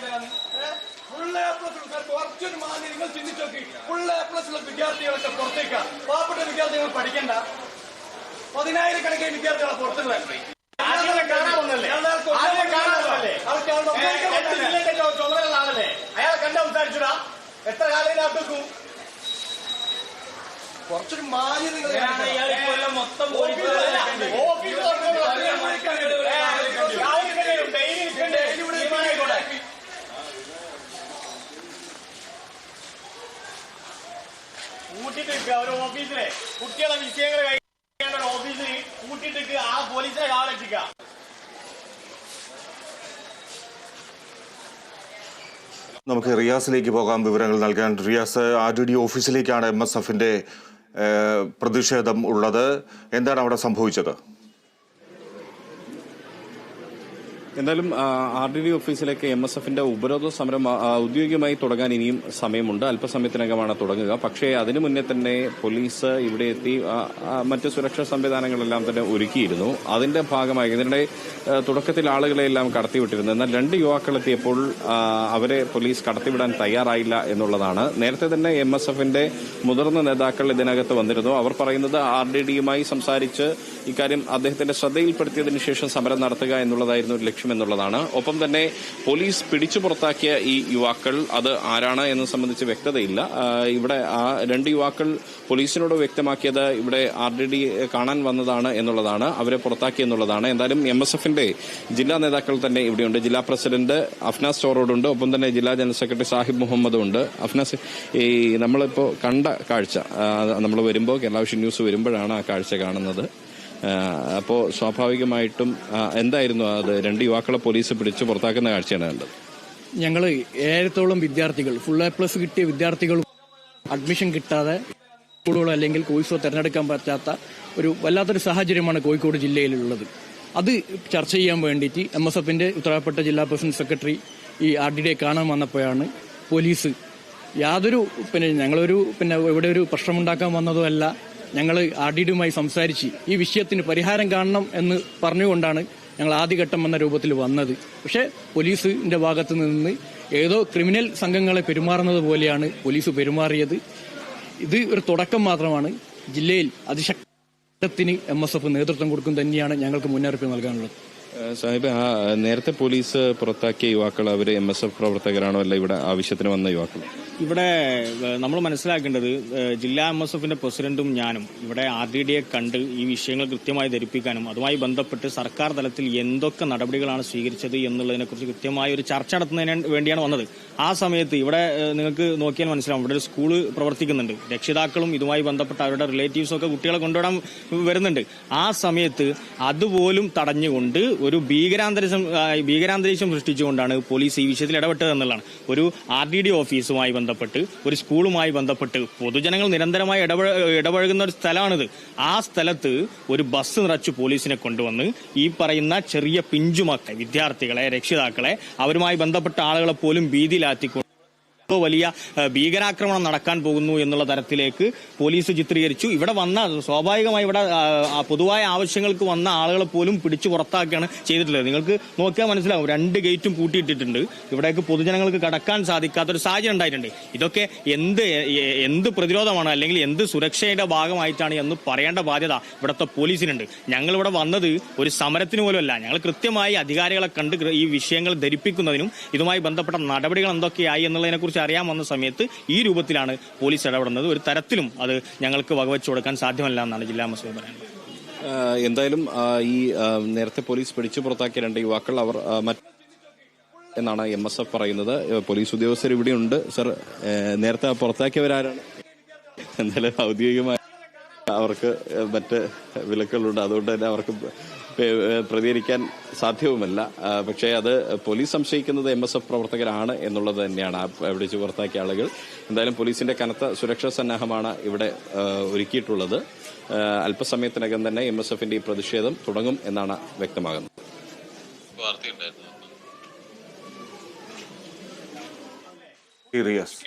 Full A plus കുറച്ചൊരു മാന്യം നിങ്ങൾ ചിന്തിച്ചു നോക്കി. ഫുൾ എ പ്ലസ് ഉള്ള വിദ്യാർത്ഥികളൊക്കെ പുറത്തേക്കാ. പാവപ്പെട്ട വിദ്യാർത്ഥികൾ പഠിക്കണ്ട. പതിനായിരക്കണക്കിന് വിദ്യാർത്ഥികളെ പുറത്തുള്ള. ആദ്യമേ കാണാൻ വന്നല്ലേ? ആദ്യമേ കാണാൻ വന്നല്ലേ? ഏ, എട്ട് ജില്ലയുടെ ചു- ചുമതലയുള്ള ആളല്ലേ? അയാളെ കണ്ട സംസാരിച്ചുടാ എത്ര കാലം കുറച്ചൊരു മാന്യം നിങ്ങൾ മൊത്തം ഓഫീസിലെ. കുട്ടികളെ വിഷയങ്ങൾ കഴിക്കേണ്ട ഒരു ഓഫീസിൽ കൂട്ടിട്ട് ആ പോലീസിനെ കാവലക്ഷിക്കുക നമുക്ക് റിയാസിലേക്ക് പോകാം. വിവരങ്ങൾ നൽകാൻ റിയാസ് ആർ ഡി ഡി ഓഫീസിലേക്കാണ് എം എസ് എഫിന്റെ പ്രതിഷേധം ഉള്ളത്. എന്താണ് അവിടെ സംഭവിച്ചത്? എന്തായാലും ആർ ഡി ഡി ഓഫീസിലേക്ക് എം എസ് എഫിന്റെ ഉപരോധ സമരം ഔദ്യോഗികമായി തുടങ്ങാൻ ഇനിയും സമയമുണ്ട്. അല്പസമയത്തിനകമാണ് തുടങ്ങുക. പക്ഷേ അതിനു മുന്നേ തന്നെ പോലീസ് ഇവിടെ എത്തി മറ്റ് സുരക്ഷാ സംവിധാനങ്ങളെല്ലാം തന്നെ ഒരുക്കിയിരുന്നു. അതിന്റെ ഭാഗമായി ഇതിനിടെ തുടക്കത്തിൽ തുടക്കത്തിൽ ആളുകളെല്ലാം കടത്തിവിട്ടിരുന്നു. എന്നാൽ രണ്ട് യുവാക്കൾ എത്തിയപ്പോൾ അവരെ പോലീസ് കടത്തിവിടാൻ തയ്യാറായില്ല എന്നുള്ളതാണ്. നേരത്തെ തന്നെ എം എസ് എഫിന്റെ മുതിർന്ന നേതാക്കൾ ഇതിനകത്ത് വന്നിരുന്നു. അവർ പറയുന്നത് ആർ ഡി ഡിയുമായി സംസാരിച്ച് ഇക്കാര്യം അദ്ദേഹത്തിന്റെ ശ്രദ്ധയിൽപ്പെടുത്തിയതിനു ശേഷം സമരം നടത്തുക എന്നുള്ളതായിരുന്നു ഒരു ലക്ഷ്യമെന്നുള്ളതാണ് ഒപ്പം തന്നെ പോലീസ് പിടിച്ചു പുറത്താക്കിയ ഈ യുവാക്കൾ അത് ആരാണ് എന്ന് സംബന്ധിച്ച് വ്യക്തതയില്ല. ഇവിടെ ആ രണ്ട് യുവാക്കൾ പോലീസിനോട് വ്യക്തമാക്കിയത് ഇവിടെ ആർ ഡി ഡി കാണാൻ വന്നതാണ് എന്നുള്ളതാണ് അവരെ പുറത്താക്കിയെന്നുള്ളതാണ് എന്തായാലും എം എസ് എഫിന്റെ ജില്ലാ നേതാക്കൾ തന്നെ ഇവിടെയുണ്ട്. ജില്ലാ പ്രസിഡന്റ് അഫ്നാസ് ചോറോടുണ്ട് ഒപ്പം തന്നെ ജില്ലാ ജനറൽ സെക്രട്ടറി സാഹിബ് മുഹമ്മദും ഉണ്ട്. അഫ്നാസ് ഈ നമ്മളിപ്പോൾ കണ്ട കാഴ്ച നമ്മൾ വരുമ്പോൾ കേരള ന്യൂസ് വരുമ്പോഴാണ് ആ കാഴ്ച കാണുന്നത്. അപ്പോൾ സ്വാഭാവികമായിട്ടും എന്തായിരുന്നു അത്? രണ്ട് യുവാക്കളെ പോലീസ് പിടിച്ച് പുറത്താക്കുന്ന കാഴ്ചയാണ് കണ്ടത്. ഞങ്ങൾ ഏഴത്തോളം വിദ്യാർത്ഥികൾ ഫുൾ എ പ്ലസ് കിട്ടിയ വിദ്യാർത്ഥികൾ അഡ്മിഷൻ കിട്ടാതെ സ്കൂളുകളോ അല്ലെങ്കിൽ കോഴ്സോ തിരഞ്ഞെടുക്കാൻ പറ്റാത്ത ഒരു വല്ലാത്തൊരു സാഹചര്യമാണ് കോഴിക്കോട് ജില്ലയിലുള്ളത്. അത് ചർച്ച ചെയ്യാൻ വേണ്ടിയിട്ട് എം എസ് എഫിന്റെ ഉത്തരവാദപ്പെട്ട ജില്ലാ പ്രസിഡന്റ് സെക്രട്ടറി ഈ ആർ ഡി ഡിയെ കാണാൻ വന്നപ്പോഴാണ് പോലീസ് യാതൊരു പിന്നെ ഞങ്ങളൊരു പിന്നെ ഇവിടെ ഒരു പ്രശ്നമുണ്ടാക്കാൻ വന്നതോ അല്ല ഞങ്ങൾ ആർ ഡി ഡിയുമായി സംസാരിച്ച് ഈ വിഷയത്തിന് പരിഹാരം കാണണം എന്ന് പറഞ്ഞുകൊണ്ടാണ് ഞങ്ങൾ ആദ്യഘട്ടം എന്ന രൂപത്തിൽ വന്നത്. പക്ഷേ പോലീസിന്റെ ഭാഗത്ത് നിന്ന് ഏതോ ക്രിമിനൽ സംഘങ്ങളെ പെരുമാറുന്നത് പോലെയാണ് പോലീസ് പെരുമാറിയത്. ഇത് ഒരു തുടക്കം മാത്രമാണ്. ജില്ലയിൽ അതിശക്തത്തിന് എം എസ് എഫ് നേതൃത്വം കൊടുക്കും തന്നെയാണ് ഞങ്ങൾക്ക് മുന്നറിയിപ്പ് നൽകാനുള്ളത്. സാഹിബ് ആ നേരത്തെ പോലീസ് പുറത്താക്കിയ യുവാക്കൾ അവർ എം എസ് എഫ് പ്രവർത്തകരാണോ അല്ല ഇവിടെ ആവശ്യത്തിന് വന്ന യുവാക്കൾ? ഇവിടെ നമ്മൾ മനസ്സിലാക്കേണ്ടത് ജില്ലാ എം എസ് എഫിന്റെ പ്രസിഡന്റും ഞാനും ഇവിടെ ആർ ഡി ഡിയെ കണ്ട് ഈ വിഷയങ്ങൾ കൃത്യമായി ധരിപ്പിക്കാനും അതുമായി ബന്ധപ്പെട്ട് സർക്കാർ തലത്തിൽ എന്തൊക്കെ നടപടികളാണ് സ്വീകരിച്ചത് എന്നുള്ളതിനെക്കുറിച്ച് കൃത്യമായ ഒരു ചർച്ച നടത്തുന്നതിന് വേണ്ടിയാണ് വന്നത്. ആ സമയത്ത് ഇവിടെ നിങ്ങൾക്ക് നോക്കിയാൽ മനസ്സിലാവും. ഇവിടെ ഒരു സ്കൂൾ പ്രവർത്തിക്കുന്നുണ്ട്. രക്ഷിതാക്കളും ഇതുമായി ബന്ധപ്പെട്ട അവരുടെ റിലേറ്റീവ്സും ഒക്കെ കുട്ടികളെ കൊണ്ടുവിടാൻ വരുന്നുണ്ട്. ആ സമയത്ത് അതുപോലും തടഞ്ഞുകൊണ്ട് ഒരു ഭീകരാന്തരീക്ഷം ഭീകരാന്തരീക്ഷം സൃഷ്ടിച്ചുകൊണ്ടാണ് പോലീസ് ഈ വിഷയത്തിൽ ഇടപെട്ടത് എന്നുള്ളതാണ്. ഒരു ആർ ഡി ഡി ഓഫീസുമായി ഒരു സ്കൂളുമായി ബന്ധപ്പെട്ട് പൊതുജനങ്ങൾ നിരന്തരമായി ഇടപഴ ഇടപഴകുന്ന ഒരു സ്ഥലമാണിത്. ആ സ്ഥലത്ത് ഒരു ബസ് നിറച്ച് പോലീസിനെ കൊണ്ടുവന്ന് ഈ പറയുന്ന ചെറിയ പിഞ്ചുമക്കളെ വിദ്യാർത്ഥികളെ രക്ഷിതാക്കളെ അവരുമായി ബന്ധപ്പെട്ട ആളുകളെ പോലും ഭീതിയിലാത്തിക്കൊണ്ട് ഇപ്പോ വലിയ ഭീകരാക്രമണം നടക്കാൻ പോകുന്നു എന്നുള്ള തരത്തിലേക്ക് പോലീസ് ചിത്രീകരിച്ചു. ഇവിടെ വന്ന സ്വാഭാവികമായി ഇവിടെ പൊതുവായ ആവശ്യങ്ങൾക്ക് വന്ന ആളുകളെ പോലും പിടിച്ചു പുറത്താക്കുകയാണ് ചെയ്തിട്ടുള്ളത്. നിങ്ങൾക്ക് നോക്കിയാൽ മനസ്സിലാവും. രണ്ട് ഗേറ്റും കൂട്ടിയിട്ടിട്ടുണ്ട് ഇവിടേക്ക് പൊതുജനങ്ങൾക്ക് കടക്കാൻ സാധിക്കാത്തൊരു സാഹചര്യം ഉണ്ടായിട്ടുണ്ട്. ഇതൊക്കെ എന്ത് എന്ത് പ്രതിരോധമാണ് അല്ലെങ്കിൽ എന്ത് സുരക്ഷയുടെ ഭാഗമായിട്ടാണ് എന്ന് പറയേണ്ട ബാധ്യത ഇവിടുത്തെ പോലീസിനുണ്ട്. ഞങ്ങൾ ഇവിടെ വന്നത് ഒരു സമരത്തിന് പോലുമല്ല. ഞങ്ങൾ കൃത്യമായി അധികാരികളെ കണ്ട് ഈ വിഷയങ്ങൾ ധരിപ്പിക്കുന്നതിനും ഇതുമായി ബന്ധപ്പെട്ട നടപടികൾ എന്തൊക്കെയായി എന്നുള്ളതിനെ കുറിച്ച് അറിയാൻ വന്ന സമയത്ത് ഈ രൂപത്തിലാണ് പോലീസ് ഇടപെടുന്നത്. ഒരു തരത്തിലും അത് ഞങ്ങൾക്ക് വകവെച്ചു കൊടുക്കാൻ സാധ്യമല്ല എന്നാണ് ജില്ലാ മസൂദ് പറയുന്നത്. എന്തായാലും ഈ നേരത്തെ പോലീസ് പിടിച്ചു പുറത്താക്കിയ രണ്ട് യുവാക്കൾ അവർ എന്നാണ് എം എസ് എഫ് പറയുന്നത്. പോലീസ് ഉദ്യോഗസ്ഥർ ഇവിടെയുണ്ട്. സർ നേരത്തെ പുറത്താക്കിയവരാരാണ്? എന്തായാലും ഔദ്യോഗികമായി അവർക്ക് മറ്റ് വിലക്കുകളുണ്ട്. അതുകൊണ്ട് തന്നെ അവർക്ക് പ്രതികരിക്കാൻ സാധ്യവുമല്ല. പക്ഷേ അത് പോലീസ് സംശയിക്കുന്നത് എം എസ് എഫ് പ്രവർത്തകരാണ് എന്നുള്ളത് തന്നെയാണ്. ആ പിടിച്ചു പുറത്താക്കിയ ആളുകൾ. എന്തായാലും പോലീസിന്റെ കനത്ത സുരക്ഷാ സന്നാഹമാണ് ഇവിടെ ഒരുക്കിയിട്ടുള്ളത്. അല്പസമയത്തിനകം തന്നെ എം എസ് എഫിന്റെ ഈ പ്രതിഷേധം തുടങ്ങും എന്നാണ് വ്യക്തമാകുന്നത്. റിയാസ്